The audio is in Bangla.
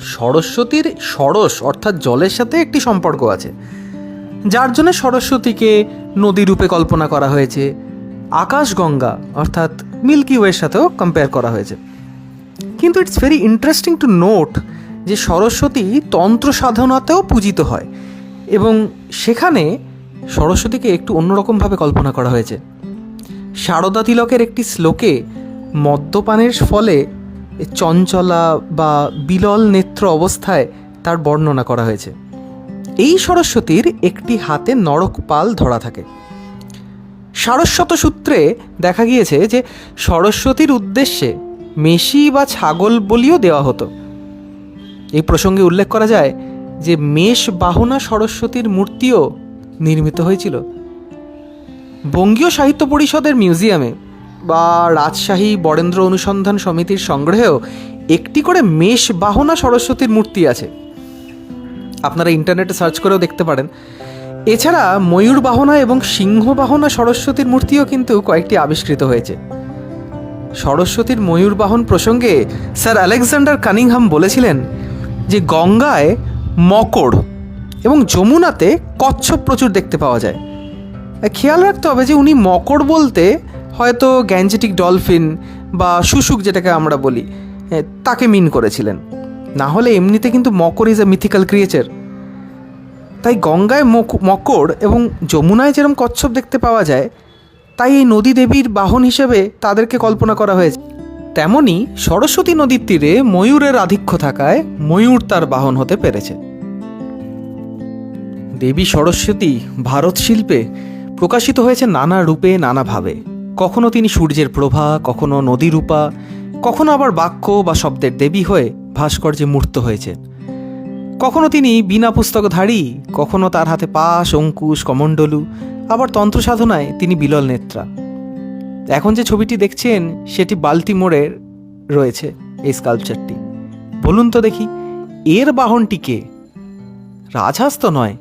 সরস্বতীর সরস অর্থাৎ জলের সাথে একটি সম্পর্ক আছে। যার জন্য সরস্বতীকে নদী রূপে কল্পনা করা হয়েছে। আকাশগঙ্গা অর্থাৎ মিল্কি ওয়ের সাথেও কম্পেয়ার করা হয়েছে। কিন্তু it's very interesting to note যে সরস্বতী তন্ত্র সাধনাতেও পূজিত হয় এবং সেখানে সরস্বতীকে একটু অন্যরকমভাবে কল্পনা করা হয়েছে। শারদা তিলকের একটি শ্লোকে মদ্যপানের ফলে চঞ্চলা বা বিলল নেত্র অবস্থায় তার বর্ণনা করা হয়েছে। এই সরস্বতীর একটি হাতে নরক পাল ধরা থাকে। সারস্বত সূত্রে দেখা গিয়েছে যে সরস্বতীর উদ্দেশ্যে মেষি বা ছাগল বলিও দেওয়া হতো। এই প্রসঙ্গে উল্লেখ করা যায় যে মেষ বাহনা সরস্বতীর মূর্তিও নির্মিত হয়েছিল। বঙ্গীয় সাহিত্য পরিষদের মিউজিয়ামে বা রাজশাহী বরেন্দ্র অনুসন্ধান সমিতির সংগ্রহেও একটি করে মেষ বাহনা সরস্বতীর মূর্তি আছে। আপনারা ইন্টারনেটে সার্চ করেও দেখতে পারেন। এছাড়া ময়ূর বাহনা এবং সিংহ বাহনা সরস্বতীর মূর্তিও কিন্তু কয়েকটি আবিষ্কৃত হয়েছে। সরস্বতীর ময়ূর বাহন প্রসঙ্গে স্যার আলেকজান্ডার কানিংহাম বলেছিলেন যে গঙ্গায় মকর এবং যমুনাতে কচ্ছপ প্রচুর দেখতে পাওয়া যায়। খেয়াল রাখতে হবে যে উনি মকর বলতে হয়তো গ্যাঞ্জেটিক ডলফিন বা শুশুক যেটাকে আমরা বলি তাকে মিন করেছিলেন। না হলে এমনিতে কিন্তু মকর ইজ এ মিথিক্যাল ক্রিয়েচার তাই গঙ্গায় মক- মকর এবং যমুনায় যেরকম কচ্ছপ দেখতে পাওয়া যায়, তাই এই নদী দেবীর বাহন হিসেবে তাদেরকে কল্পনা করা হয়েছে। তেমনি সরস্বতী নদীর তীরে ময়ূরের আধিক্য থাকায় ময়ূর তার বাহন হতে পেরেছে। দেবী সরস্বতী ভারত শিল্পে প্রকাশিত হয়েছে নানা রূপে নানাভাবে কখনো তিনি সূর্যের প্রভা, কখনো নদীরূপা, কখনো আবার বাক্য বা শব্দের দেবী হয়ে ভাস্কর্যে মূর্ত হয়েছে কখনো তিনি বিনা পুস্তকধারী, কখনো তার হাতে পাশ, অঙ্কুশ, কমণ্ডলু, আবার তন্ত্র সাধনায় তিনি বিলল নেত্রা। এখন যে ছবিটি দেখছেন, সেটি বাল্টিমোরের রয়েছে এই স্কাল্পচারটি। বলুন তো দেখি, এর বাহনটি কে? রাজহাঁস তো নয়।